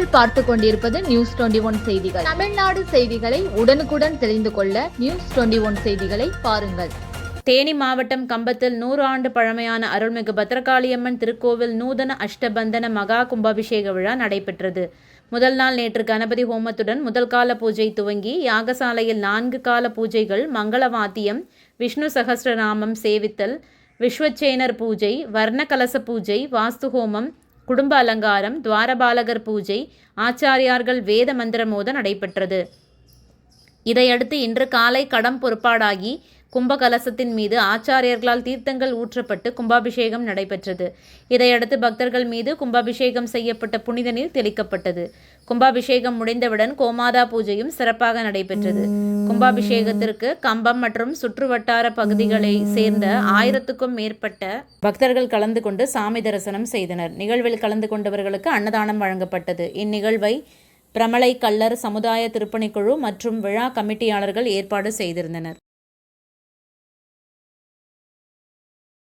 நீங்கள் பார்த்து கொண்டிருப்பது நியூஸ் டுவெண்டி ஒன் செய்திகள். தமிழ்நாடு செய்திகளை உடனுக்குடன் தெரிந்து கொள்ள நியூஸ் டுவெண்டி ஒன் செய்திகளை பாருங்கள். தேனி மாவட்டம் கம்பத்தில் நூறு ஆண்டு பழமையான அருள்மிகு பத்ரகாளியம்மன் திருக்கோவில் நூதன அஷ்டபந்தன மகா கும்பாபிஷேக விழா நடைபெற்றது. முதல் நாள் நேற்று கணபதி ஹோமத்துடன் முதல் கால பூஜை துவங்கி யாகசாலையில் நான்கு கால பூஜைகள் மங்கள வாத்தியம் விஷ்ணு சகசிரநாமம் சேவித்தல் விஸ்வச்சேனர் பூஜை வர்ண கலச பூஜை வாஸ்து ஹோமம் குடும்ப அலங்காரம் துவாரபாலகர் பூஜை ஆச்சாரியார்கள் வேத மந்திரமோத நடைபெற்றது. இதையடுத்து இன்று காலை கடம் பொறுப்பாடாகி கும்பகலசத்தின் மீது ஆச்சாரியர்களால் தீர்த்தங்கள் ஊற்றப்பட்டு கும்பாபிஷேகம் நடைபெற்றது. இதையடுத்து பக்தர்கள் மீது கும்பாபிஷேகம் செய்யப்பட்ட புனித நீர் தெளிக்கப்பட்டது. கும்பாபிஷேகம் முடிந்தவுடன் கோமாதா பூஜையும் சிறப்பாக நடைபெற்றது. கும்பாபிஷேகத்திற்கு கம்பம் மற்றும் சுற்றுவட்டார பகுதிகளை சேர்ந்த ஆயிரத்துக்கும் மேற்பட்ட பக்தர்கள் கலந்து கொண்டு சாமி தரிசனம் செய்தனர். நிகழ்வில் கலந்து கொண்டவர்களுக்கு அன்னதானம் வழங்கப்பட்டது. இந்நிகழ்வை பிரமலை கள்ளர் சமுதாய திருப்பணிக்குழு மற்றும் விழா கமிட்டியாளர்கள் ஏற்பாடு செய்திருந்தனர்.